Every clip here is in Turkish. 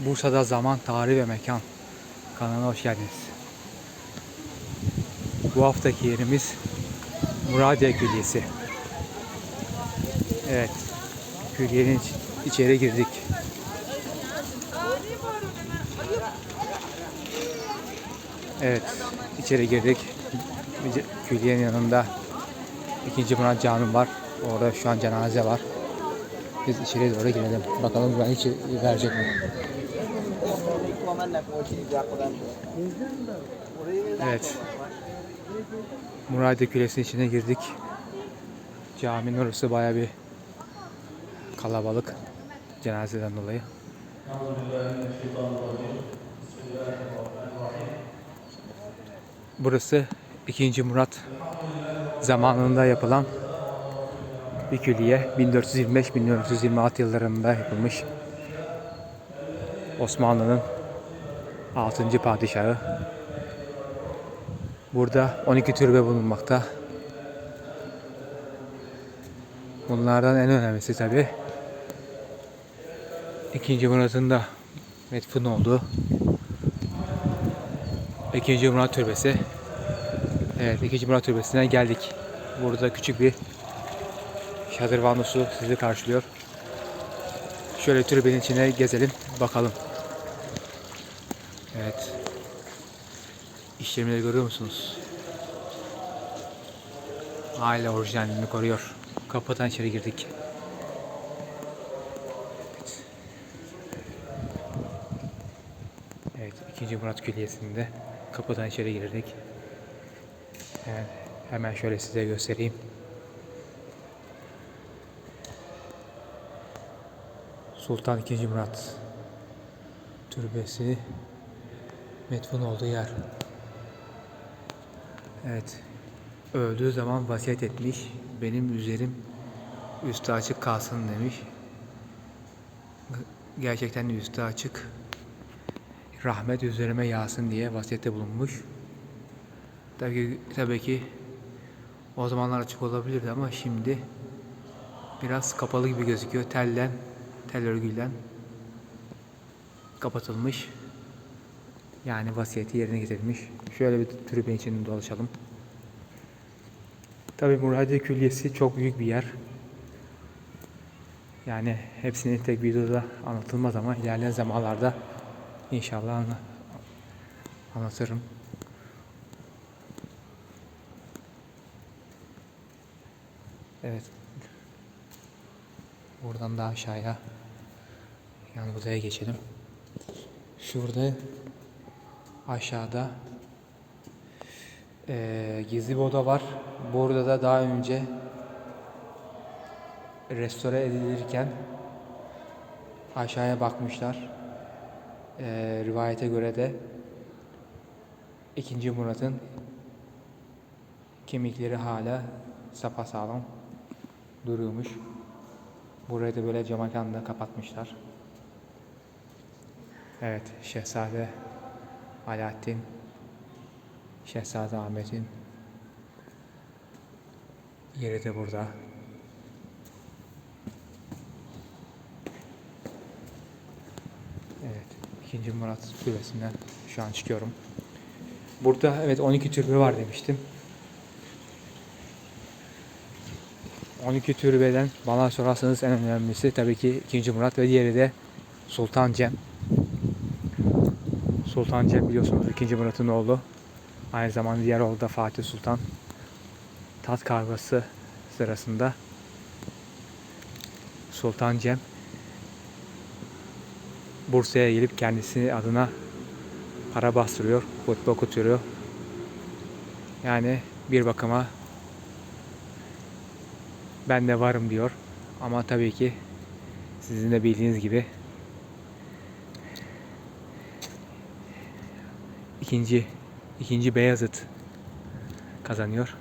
Bursa'da Zaman, Tarih ve Mekan kanalına hoş geldiniz. Bu haftaki yerimiz Muradiye Külliyesi. Evet, külliyenin iç- içeri girdik. Evet, içeri girdik. Külliyenin yanında ikinci Murat Cami var. Orada şu an cenaze var. Biz içeriye doğru girelim. Bakalım hiç verecek mi? Evet. Muradiye Küllesi'nin içine girdik. Caminin orası baya bir kalabalık cenazeden dolayı. Burası 2. Murat zamanında yapılan bir külliye 1425-1426 yıllarında yapılmış. Osmanlı'nın 6. padişahı. Burada 12 türbe bulunmakta. Bunlardan en önemlisi tabi İkinci Murat'ın da metfun olduğu İkinci Murat Türbesi. Evet, İkinci Murat Türbesi'ne geldik. Burada küçük bir şadırvanlısı sizi karşılıyor. Şöyle türbenin içine gezelim, bakalım. Evet. İşlemleri görüyor musunuz? Hala orijinalliğini koruyor. Kapıdan içeri girdik. Evet. Evet, 2. Murat Külliyesi'nde kapıdan içeri girdik. Yani hemen şöyle size göstereyim. Sultan II. Murat Türbesi metfun olduğu yer. Evet. Öldüğü zaman vasiyet etmiş. Benim üzerim üstü açık kalsın demiş. Gerçekten üstü açık. Rahmet üzerime yağsın diye vasiyette bulunmuş. Tabii, tabii ki o zamanlar açık olabilirdi ama şimdi biraz kapalı gibi gözüküyor. Tellen, tel örgüyle kapatılmış. Yani vasiyeti yerine getirilmiş. Şöyle bir tribün içinde dolaşalım. Tabii Muradiye Külliyesi çok büyük bir yer. Yani hepsini tek videoda anlatılmaz ama ilerleyen zamanlarda inşallah anla- anlatırım. Evet. Buradan da aşağıya yan odaya geçelim. Şurada aşağıda eee, gizli bir oda var. Burada da daha önce restore edilirken aşağıya bakmışlar. Eee, rivayete göre de 2. Murat'ın kemikleri hala sapasağlam duruyormuş. Burayı da böyle camakanla kapatmışlar. Evet, Şehzade Alaaddin, Şehzade Ahmet'in yeri de burada. Evet, 2. Murat Türbesi'nden şu an çıkıyorum. Burada evet 12 türbe var demiştim. 12 türbeden bana sorarsanız en önemlisi tabii ki 2. Murat ve diğeri de Sultan Cem. Sultan Cem biliyorsunuz 2. Murat'ın oğlu. Aynı zamanda diğer oğlu da Fatih Sultan. Tat kavgası sırasında Sultan Cem Bursa'ya gelip kendisi adına para bastırıyor, futbol okutuyor. Yani bir bakıma ben de varım diyor. Ama tabii ki sizin de bildiğiniz gibi ikinci ikinci Beyazıt kazanıyor.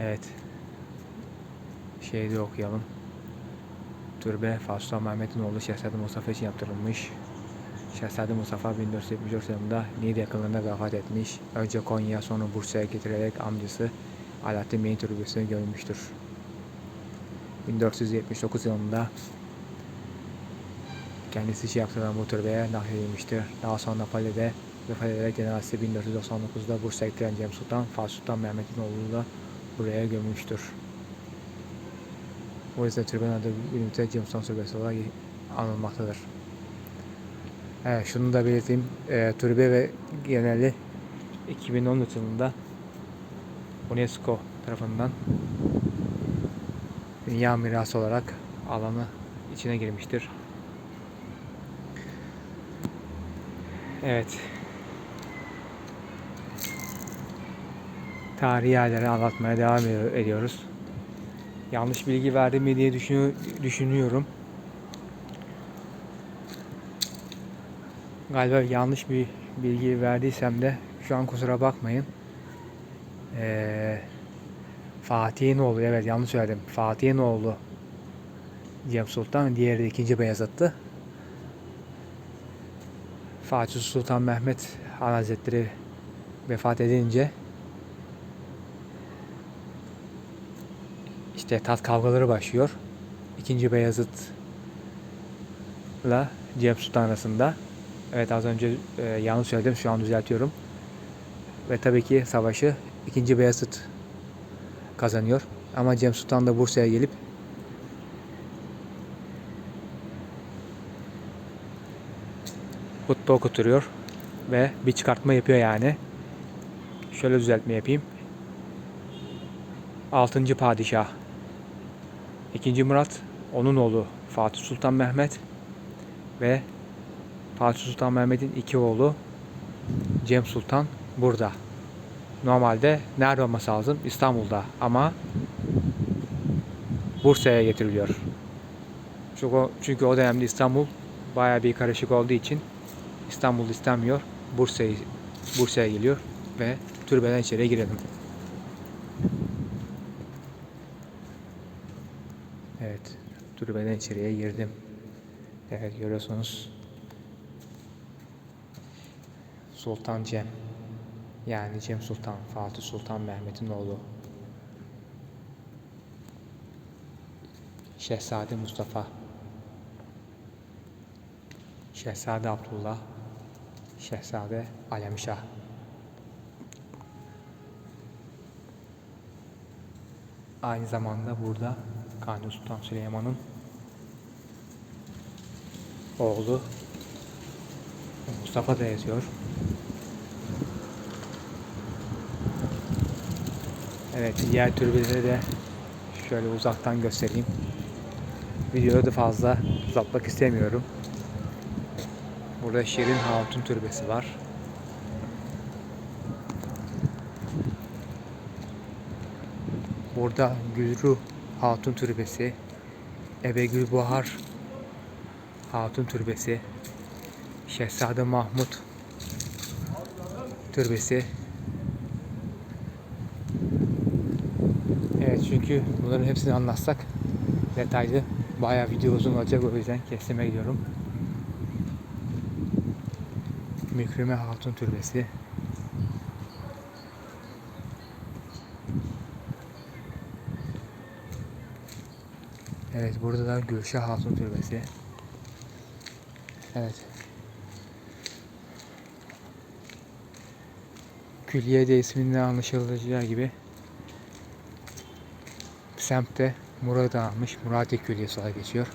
Evet. Şeyde okuyalım. Türbe Fasıl Mehmet'in oğlu Şehzade Mustafa için yaptırılmış. Şehzade Mustafa 1474 yılında Niğde yakınlarında vefat etmiş. Önce Konya sonra Bursa'ya getirilerek amcası Alaaddin Bey'in türbesine gömülmüştür. 1479 yılında kendisi şey yaptıran bu nakledilmiştir. Daha sonra Napoli'de vefat ederek cenazesi 1499'da Bursa'ya getiren Cem Sultan, Fatih Sultan Mehmet'in oğlu da buraya gömülmüştür. O yüzden türbenin adı günümüzde Cem Sultan Türbesi olarak anılmaktadır. Evet, şunu da belirteyim. E, türbe ve geneli 2014 yılında UNESCO tarafından Dünya Mirası olarak alanı içine girmiştir. Evet. Tarihi yerleri anlatmaya devam ediyor- ediyoruz. Yanlış bilgi verdim mi diye düşünü- düşünüyorum. Galiba yanlış bir bilgi verdiysem de şu an kusura bakmayın. Ee, Fatih'in oğlu evet yanlış söyledim. Fatih'in oğlu Cem Sultan, diğeri de 2. Beyazıt'tı. Fatih Sultan Mehmet Han Hazretleri vefat edince işte tat kavgaları başlıyor. İkinci Beyazıt'la Cem Sultan arasında. Evet az önce e, yanlış söyledim. Şu an düzeltiyorum. Ve tabii ki savaşı ikinci Beyazıt kazanıyor. Ama Cem Sultan da Bursa'ya gelip hutbe okuturuyor ve bir çıkartma yapıyor yani. Şöyle düzeltme yapayım. 6. padişah 2. Murat, onun oğlu Fatih Sultan Mehmet ve Fatih Sultan Mehmet'in iki oğlu Cem Sultan burada. Normalde nerede olması lazım? İstanbul'da ama Bursa'ya getiriliyor. Çünkü o, çünkü o dönemde İstanbul bayağı bir karışık olduğu için İstanbul istemiyor. Bursa'ya Bursa'ya geliyor ve türbeden içeriye girelim. Evet, türbeden içeriye girdim. Evet görüyorsunuz. Sultan Cem. Yani Cem Sultan, Fatih Sultan Mehmet'in oğlu. Şehzade Mustafa. Şehzade Abdullah. Şehzade Alemşah. Aynı zamanda burada Kanuni Sultan Süleyman'ın oğlu Mustafa da yazıyor. Evet diğer türbeleri de şöyle uzaktan göstereyim. Videoyu da fazla uzatmak istemiyorum. Burada Şirin Hatun Türbesi var. Burada Gülru Hatun Türbesi, Ebe Gülbahar Hatun Türbesi, Şehzade Mahmut Türbesi. Evet çünkü bunların hepsini anlatsak detaylı bayağı video uzun olacak o yüzden kesime gidiyorum. Mükreme Hatun Türbesi. Evet burada da Gülşah Hatun Türbesi. Evet. Külliye'de isminden anlaşılacağı gibi semtte Murat almış. Murati Külliyesi olarak geçiyor.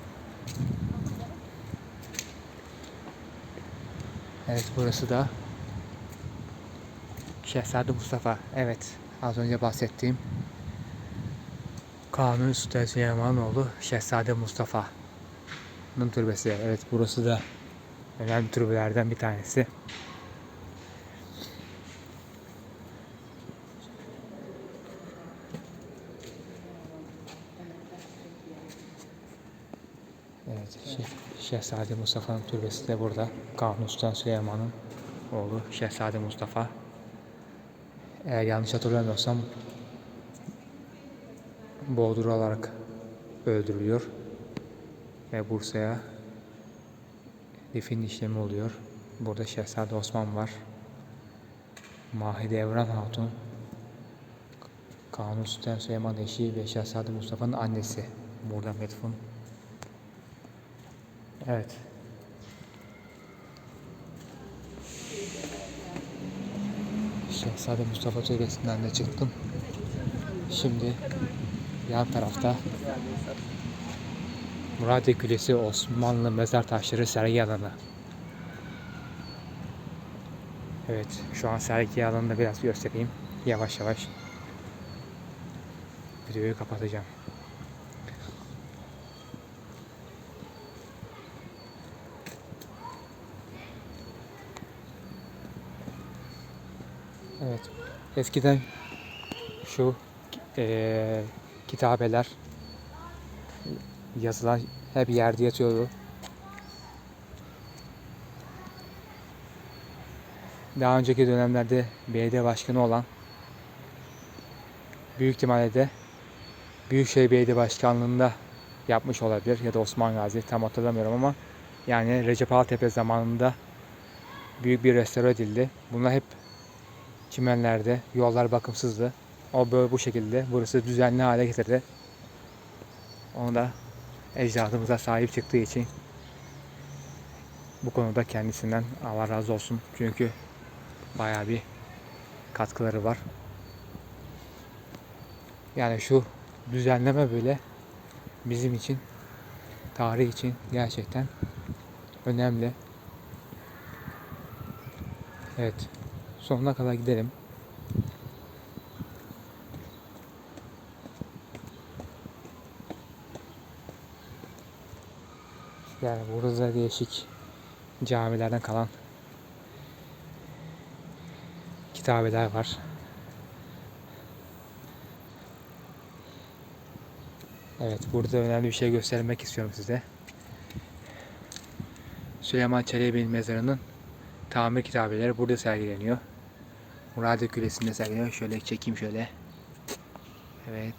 Evet burası da Şehzade Mustafa. Evet az önce bahsettiğim Kanuni Sultan Süleymanoğlu Şehzade Mustafa'nın türbesi. Evet burası da önemli türbelerden bir tanesi. Şeh- Şehzade Mustafa'nın türbesi de burada. Kanuni Sultan Süleyman'ın oğlu Şehzade Mustafa. Eğer yanlış hatırlamıyorsam boğdurularak öldürülüyor ve Bursa'ya defin işlemi oluyor. Burada Şehzade Osman var. Mahidevran Hatun, Kanuni Sultan Süleyman eşi ve Şehzade Mustafa'nın annesi. Burada Medfun. Evet. Şehzade Mustafa Türbesi'nden de çıktım. Şimdi yan tarafta Muradiye Külesi Osmanlı mezar taşları sergi alanı. Evet, şu an sergi alanını biraz göstereyim. Yavaş yavaş videoyu kapatacağım. Evet, eskiden şu eee kitabeler yazılar hep yerde yatıyordu. Daha önceki dönemlerde belediye başkanı olan büyük ihtimalle de Büyükşehir Belediye Başkanlığı'nda yapmış olabilir ya da Osman Gazi tam hatırlamıyorum ama yani Recep Altepe zamanında büyük bir restore edildi. Bunlar hep çimenlerde, yollar bakımsızdı. O böyle bu şekilde burası düzenli hale getirdi. Onu da ecdadımıza sahip çıktığı için bu konuda kendisinden Allah razı olsun. Çünkü bayağı bir katkıları var. Yani şu düzenleme böyle bizim için tarih için gerçekten önemli. Evet. Sonuna kadar gidelim. Yani burada da değişik camilerden kalan kitabeler var. Evet, burada önemli bir şey göstermek istiyorum size. Süleyman Çelebi'nin mezarının tamir kitabeleri burada sergileniyor. Muradiye Kulesi'nde sergileniyor. Şöyle çekeyim şöyle. Evet.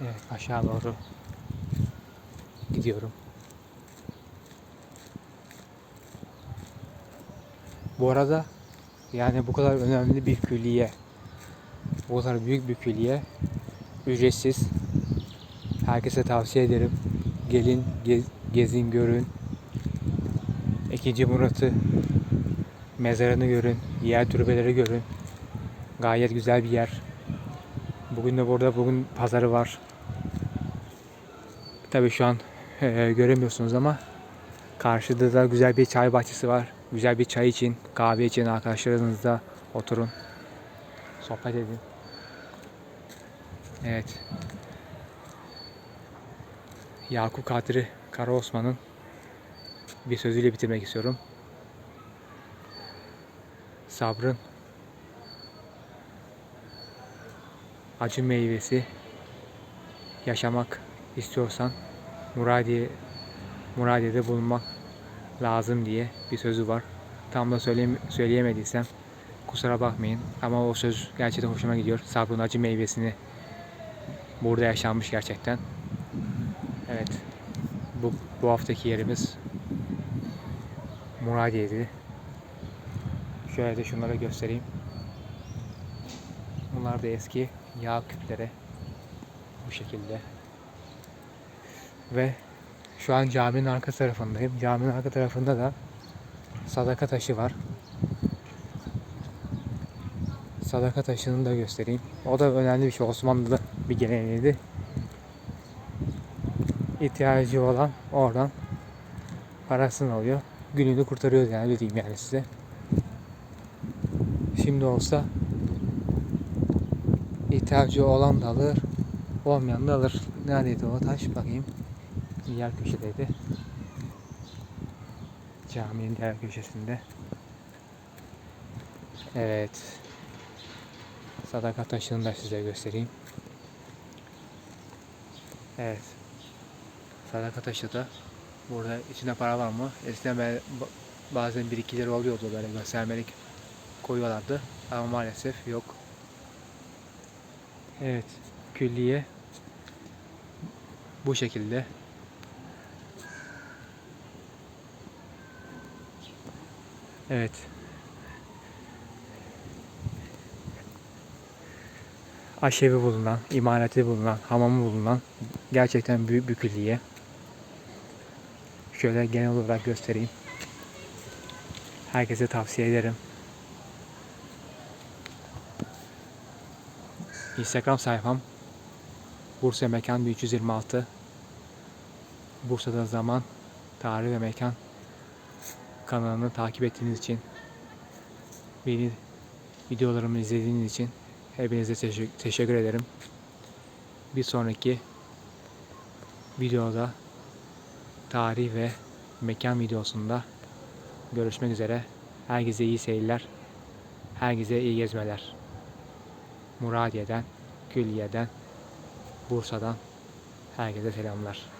Evet aşağı doğru gidiyorum. Bu arada yani bu kadar önemli bir külliye, bu kadar büyük bir külliye ücretsiz. Herkese tavsiye ederim. Gelin, gez- gezin, görün. İkinci Murat'ı mezarını görün, diğer türbeleri görün. Gayet güzel bir yer. Bugün de burada bugün pazarı var. Tabii şu an eee, göremiyorsunuz ama karşıda da güzel bir çay bahçesi var. Güzel bir çay için, kahve için arkadaşlarınızla oturun. Sohbet edin. Evet. Yakup Kadri Karaosman'ın bir sözüyle bitirmek istiyorum. Sabrın acı meyvesi yaşamak istiyorsan Muradiye Muradiye'de bulunmak lazım diye bir sözü var. Tam da söyleyem söyleyemediysem kusura bakmayın ama o söz gerçekten hoşuma gidiyor. Sabrın acı meyvesini burada yaşanmış gerçekten. Evet. Bu, haftaki yerimiz Muradiye'di. Şöyle de şunları göstereyim. Bunlar da eski yağ küpleri. Bu şekilde. Ve şu an caminin arka tarafındayım. Caminin arka tarafında da sadaka taşı var. Sadaka taşını da göstereyim. O da önemli bir şey. Osmanlı'da bir geleneğiydi. İhtiyacı olan oradan parasını alıyor. Gününü kurtarıyor yani öyle diyeyim yani size. Şimdi olsa ihtiyacı olan da alır, olmayan da alır. Neredeydi o taş bakayım. Diğer köşedeydi. Caminin diğer köşesinde. Evet. Sadaka taşını da size göstereyim. Evet. Sadaka taşı da burada içinde para var mı? Eskiden ben ba- bazen birikileri oluyordu böyle göstermelik koyuyorlardı. Ama maalesef yok. Evet. Külliye bu şekilde. Evet. aşevi bulunan, imareti bulunan, hamamı bulunan gerçekten büyük bir külliye. Şöyle genel olarak göstereyim. Herkese tavsiye ederim. Instagram sayfam Bursa Mekan 1326 Bursa'da zaman, tarih ve mekan kanalını takip ettiğiniz için beni videolarımı izlediğiniz için hepinize teşe- teşekkür ederim. Bir sonraki videoda tarih ve mekan videosunda görüşmek üzere. Herkese iyi seyirler. Herkese iyi gezmeler. Muradiye'den, Külliye'den, Bursa'dan herkese selamlar.